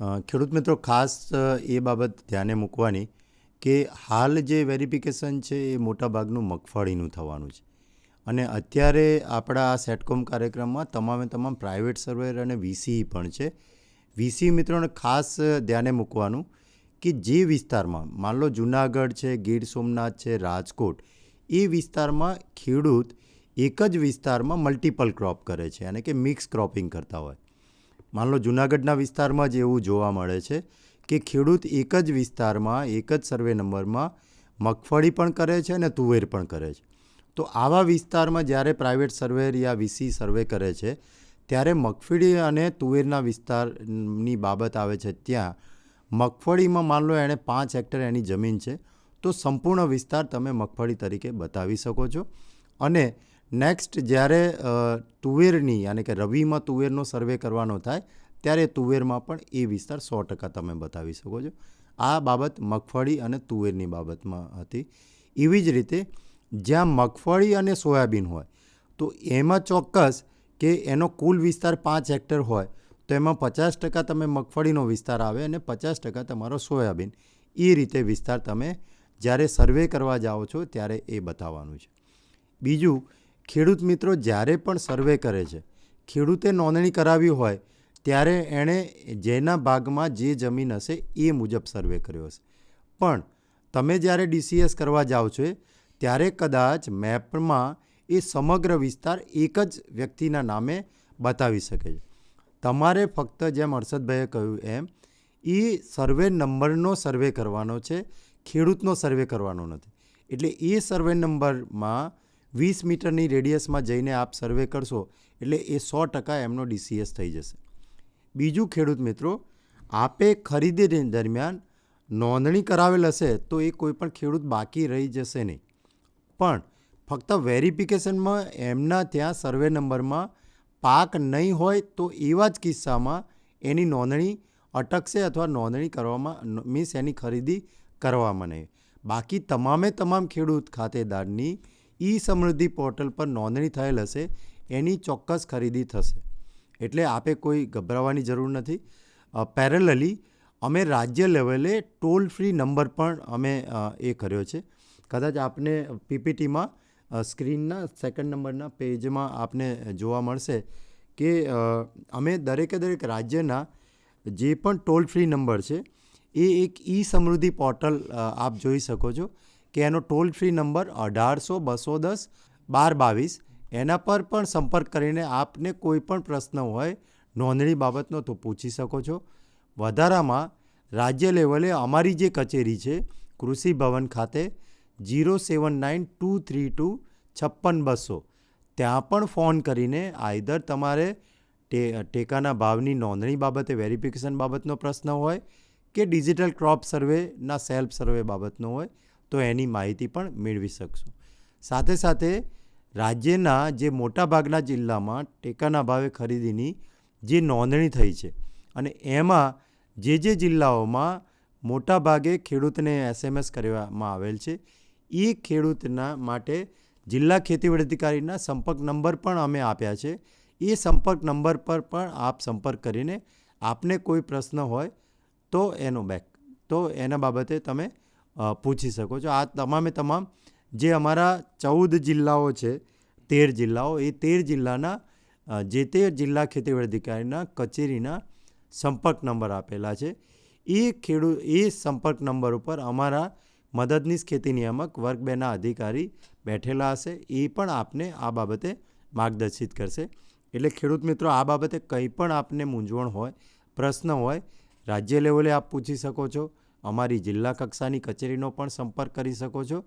ખેડૂત મિત્રો, ખાસ એ બાબત ધ્યાને મૂકવાની કે હાલ જે વેરિફિકેશન છે એ મોટાભાગનું મગફળીનું થવાનું છે. અને અત્યારે આપણા આ સેટકોમ કાર્યક્રમમાં તમામે તમામ પ્રાઇવેટ સર્વેર અને વીસી પણ છે. વીસી મિત્રોને ખાસ ધ્યાને મૂકવાનું કે જે વિસ્તારમાં, માન લો જુનાગઢ છે, ગીર સોમનાથ છે, રાજકોટ, એ વિસ્તારમાં ખેડૂત એક જ વિસ્તારમાં મલ્ટિપલ ક્રોપ કરે છે. અને કે મિક્સ ક્રોપિંગ કરતા હોય. માન લો જુનાગઢના વિસ્તારમાં જ એવું જોવા મળે છે કે ખેડૂત એક જ વિસ્તારમાં, એક જ સર્વે નંબરમાં મગફળી પણ કરે છે અને તુવેર પણ કરે છે. તો આવા વિસ્તારમાં જ્યારે પ્રાઇવેટ સર્વેર યા વીસી સર્વે કરે છે, ત્યારે મગફળી અને તુવેરના વિસ્તારની બાબત આવે છે ત્યાં. મગફળીમાં માન લો એણે પાંચ હેક્ટર એની જમીન છે, તો સંપૂર્ણ વિસ્તાર તમે મગફળી તરીકે બતાવી શકો છો. અને નેક્સ્ટ જ્યારે તુવેરની યાની કે રવિમાં તુવેરનો સર્વે કરવાનો થાય, ત્યારે તુવેરમાં પણ એ વિસ્તાર સો ટકા તમે બતાવી શકો છો. આ બાબત મગફળી અને તુવેરની બાબતમાં હતી. એવી જ રીતે, જ્યાં મગફળી અને સોયાબીન હોય, તો એમાં ચોક્કસ કે એનો કુલ વિસ્તાર પાંચ હેક્ટર હોય, તો એમાં પચાસ ટકા તમે મગફળીનો વિસ્તાર આવે અને પચાસ ટકા તમારો સોયાબીન. એ રીતે વિસ્તાર તમે જ્યારે સર્વે કરવા જાઓ છો, ત્યારે એ બતાવવાનું છે. બીજું ખેડૂત મિત્રો જ્યારે પણ સર્વે કરે છે, ખેડૂતે નોંધણી કરાવી હોય, ત્યારે એણે જેના ભાગમાં જે જમીન હશે એ મુજબ સર્વે કર્યો હશે. પણ તમે જ્યારે ડીસીએસ કરવા જાઓ છો, ત્યારે કદાચ મેપમાં એ સમગ્ર વિસ્તાર એક જ વ્યક્તિના નામે બતાવી શકે છે. તમારે ફક્ત જેમ હર્ષદભાઈએ કહ્યું એમ, એ સર્વે નંબરનો સર્વે કરવાનો છે, ખેડૂતનો સર્વે કરવાનો નથી. એટલે એ સર્વે નંબરમાં વીસ મીટરની રેડિયસમાં જઈને આપ સર્વે કરશો એટલે એ સો ટકા એમનો ડીસીએસ થઈ જશે. બીજું ખેડૂત મિત્રો, આપે ખરીદી દરમિયાન નોંધણી કરાવેલ હશે તો એ કોઈ પણ ખેડૂત બાકી રહી જશે નહીં. પણ ફક્ત વેરિફિકેશનમાં એમના ત્યાં સર્વે નંબરમાં પાક નહીં હોય તો એવા જ કિસ્સામાં એની નોંધણી અટકશે અથવા નોંધણી કરવામાં મીન્સ એની ખરીદી કરવામાં નહીં. બાકી તમામે તમામ ખેડૂત ખાતેદારની ઈ સમૃદ્ધિ પોર્ટલ પર નોંધણી થયેલ હશે, એની ચોક્કસ ખરીદી થશે. એટલે આપે કોઈ ગભરાવાની જરૂર નથી. પેરેલલી અમે રાજ્ય લેવલે ટોલ ફ્રી નંબર પણ અમે એ કર્યો છે. કદાચ આપને પીપીટીમાં સ્ક્રીનના સેકન્ડ નંબરના પેજમાં આપને જોવા મળશે કે અમે દરેકે દરેક રાજ્યના જે પણ ટોલ ફ્રી નંબર છે, એ એક ઈ સમૃદ્ધિ પોર્ટલ આપ જોઈ શકો છો. કે એનો ટોલ ફ્રી નંબર અઢારસો બસો દસ બાર બાવીસ એના પર પણ સંપર્ક કરીને આપને કોઈ પણ પ્રશ્ન હોય, નોંધણી બાબતનો તો પૂછી શકો છો. વધારામાં રાજ્ય લેવલે અમારી જે કચેરી છે, કૃષિ ભવન ખાતે zero seven nine two three two છપ્પન બસો, ત્યાં પણ ફોન કરીને આઈધર તમારે ટે, ટેકાના ભાવની નોંધણી બાબતે વેરિફિકેશન બાબતનો પ્રશ્ન હોય કે ડિજિટલ ક્રોપ સર્વેના સેલ્ફ સર્વે બાબતનો હોય તો એની માહિતી પણ મેળવી શકશો. સાથે સાથે રાજ્યના જે મોટાભાગના જિલ્લામાં ટેકાના ભાવે ખરીદીની જે નોંધણી થઈ છે અને એમાં જે જે જિલ્લાઓમાં મોટાભાગે ખેડૂતને એસએમએસ કરવામાં આવેલ છે, એ ખેડૂતના માટે જિલ્લા ખેતીવાડી અધિકારીના સંપર્ક નંબર પણ અમે આપ્યા છે. એ સંપર્ક નંબર પર પણ આપ સંપર્ક કરીને આપને કોઈ પ્રશ્ન હોય તો એનો બેક, તો એના બાબતે તમે પૂછી શકો છો. આ તમામે તમામ જે અમારા ચૌદ જિલ્લાઓ છે, તેર જિલ્લાઓ, એ તેર જિલ્લાના જે તે જિલ્લા ખેતીવાડી અધિકારીના કચેરીના સંપર્ક નંબર આપેલા છે. એ ખેડૂત એ સંપર્ક નંબર ઉપર અમારા મદદનીશ ખેતી નિયામક વર્ગ બેના અધિકારી બેઠેલા હશે. એ પણ આપને આ બાબતે માર્ગદર્શિત કરશે. એટલે ખેડૂત મિત્રો, આ બાબતે કંઈ પણ આપને મૂંઝવણ હોય, પ્રશ્ન હોય, રાજ્ય લેવલે આપ પૂછી શકો છો. અમારી જિલ્લા કક્ષાની કચેરીનો પણ સંપર્ક કરી શકો છો.